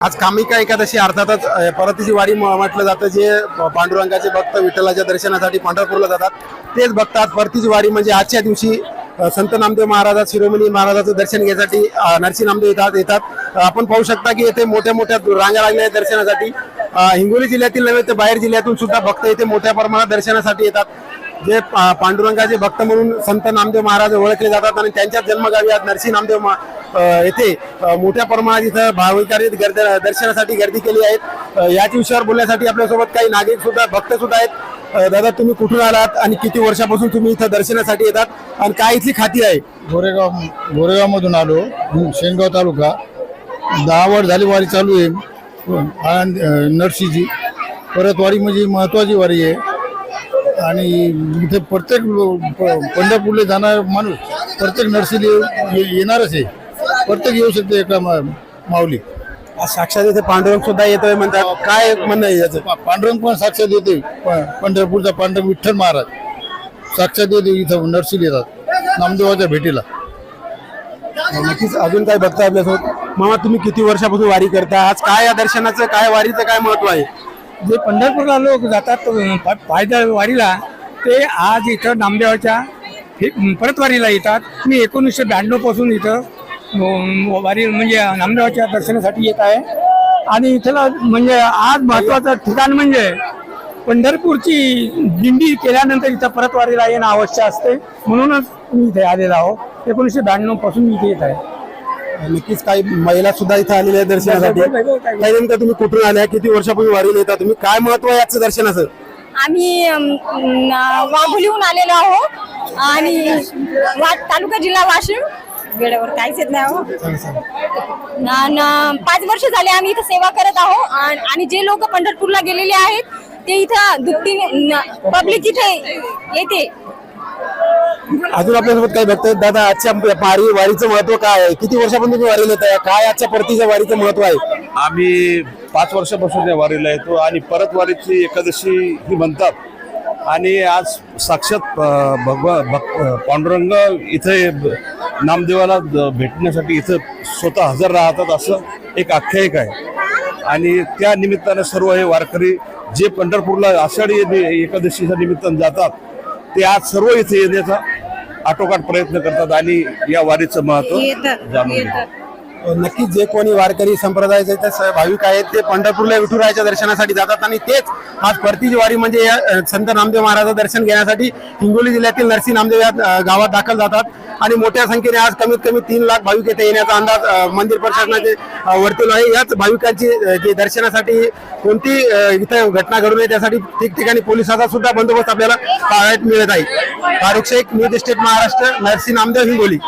आज कामिका एकादशी अर्थातच परतीची वारी म्हटलं जातं जे पांडुरंगाचे भक्त विठ्ठलाच्या दर्शनासाठी पंढरपूरला जातात तेच भक्त आज परतीची वारी म्हणजे आजच्या दिवशी संत नामदेव महाराजा शिरोमणी महाराजाचं दर्शन घेण्यासाठी नरसी नामदेव येतात येतात. आपण पाहू शकता की येथे मोठ्या मोठ्या रांगा लागल्या आहेत दर्शनासाठी. हिंगोली जिल्ह्यातील नव्हे तर बाहेर जिल्ह्यातून सुद्धा भक्त येथे मोठ्या प्रमाणात दर्शनासाठी येतात. जे पांडुरंगाचे भक्त म्हणून संत नामदेव महाराज ओळखले जातात आणि त्यांच्या जन्मगावी आज नरसिंह नामदेव येथे मोठ्या प्रमाणात इथं भाविकांनी गर्द- दर्शनासाठी गर्दी केली आहे. याच विषयावर बोलण्यासाठी आपल्यासोबत काही नागरिक सुद्धा भक्त सुद्धा आहेत. दादा तुम्ही कुठून आलात आणि किती वर्षापासून तुम्ही इथं दर्शनासाठी येतात आणि काय इथली खाती आहे? गोरेगाव गोरेगावमधून आलो शेनगाव तालुका. दहा वर झाली वारी चालू आहे. आळंद नरसीची परत वारी म्हणजे महत्वाची वारी आहे. आणि इथे प्रत्येक लो- प- पंढरपूरला जाणारा माणूस प्रत्येक नरसीला ये- येणारच आहे. प्रत्येक येऊ शकते एका मा- माऊली. आज साक्षात इथे पांडुरंग सुद्धा येतोय म्हणतात. काय म्हणणं आहे याचं? पा- पांडुरंग पण साक्षात येते प- पंढरपूरचा पांडुरंग विठ्ठल महाराज. साक्षात येते इथं नरसीला येतात. नामदेवाच्या भेटीला. नक्कीच अजून काय बघता आपल्यासोबत? मामा तुम्ही किती वर्षापासून वारी करता? आज काय या दर्शनाचं काय वारीचं काय महत्त्व आहे? जे पंढरपूरला लोक जातात पा- पायदळ वारीला ते आज इथं नामदेवाच्या हे- परत वारीला येतात. मी एकोणीसशे ब्याण्णवपासून इथं वारी म्हणजे नामदेवाच्या दर्शनासाठी येत आहे. आणि इथला म्हणजे आज महत्वाचं ठिकाण म्हणजे पंढरपूरची दिंडी केल्यानंतर इथं परत वारीला येणं आवश्यक असते. म्हणूनच मी इथे आलेलो आहो. एकोणीसशे ब्याण्णवपासून मी इथे येत आहे. नक्कीच काही महिला सुद्धा इथे आलेल्या आहेत दर्शनासाठी. काही नेमकं तुम्ही कुठून आल्या? किती वर्षापूर्वी वारीला येता तुम्ही? काय महत्त्व आहे याचं दर्शनाचं? आम्ही वाघोलीहून आलेलो आहोत आणि वा तालुका जिल्हा वाशिम. वेळेवर काहीच येत नाही हो. न- न- पाच वर्ष झाले आम्ही इथं सेवा करत आहोत आण- आणि जे लोक पंढरपूरला गेलेले आहेत ते इथं दुपटी पब्लिक इथे येते. अजून आपल्यासोबत काही बघतायत दादा आजच्या वारी वारीचं महत्त्व काय आहे? किती वर्षापासून तुम्ही वारीला येत आहे काय आजच्या परतीच्या वारीचं महत्त्व आहे? आम्ही पाच वर्षापासून या वारीला येतो आणि परत वारीची एकादशी ही म्हणतात. आणि आज साक्षात अ, भगवा भक अ, पांडुरंग इथे ब- नामदेवाला भेटण्यासाठी इथं स्वतः हजर राहतात असं एक आख्यायिक आहे. आणि त्या निमित्तानं सर्व हे वारकरी जे पंढरपूरला आषाढी एकादशीच्या निमित्तानं जातात ते आज सर्व इथे येण्याचा आटोकाट प्रयत्न करतात आणि या वारीचं महत्त्व जाणून घेतात. नक्कीच जे कोणी वारकरी संप्रदायाचे ते भाविक आहेत ते पंढरपूरला विठुरायाच्या दर्शनासाठी जातात आणि तेच आज परतीची वारी म्हणजे या संत नामदेव महाराजांचं दर्शन घेण्यासाठी हिंगोली जिल्ह्यातील नरसी नामदेव या गावात दाखल जातात. आणि मोठ्या संख्येने आज कमीत कमी तीन लाख भाविक येथे येण्याचा अंदाज मंदिर प्रशासनाचे अ, आहे. याच भाविकांची जे दर्शनासाठी कोणती इथं घटना घडू नये त्यासाठी ठिकठिकाणी पोलिसांचा सुद्धा बंदोबस्त आपल्याला पाहायला मिळत आहे. Farukh Shaikh news state Maharashtra Narsi Namdev Hingoli.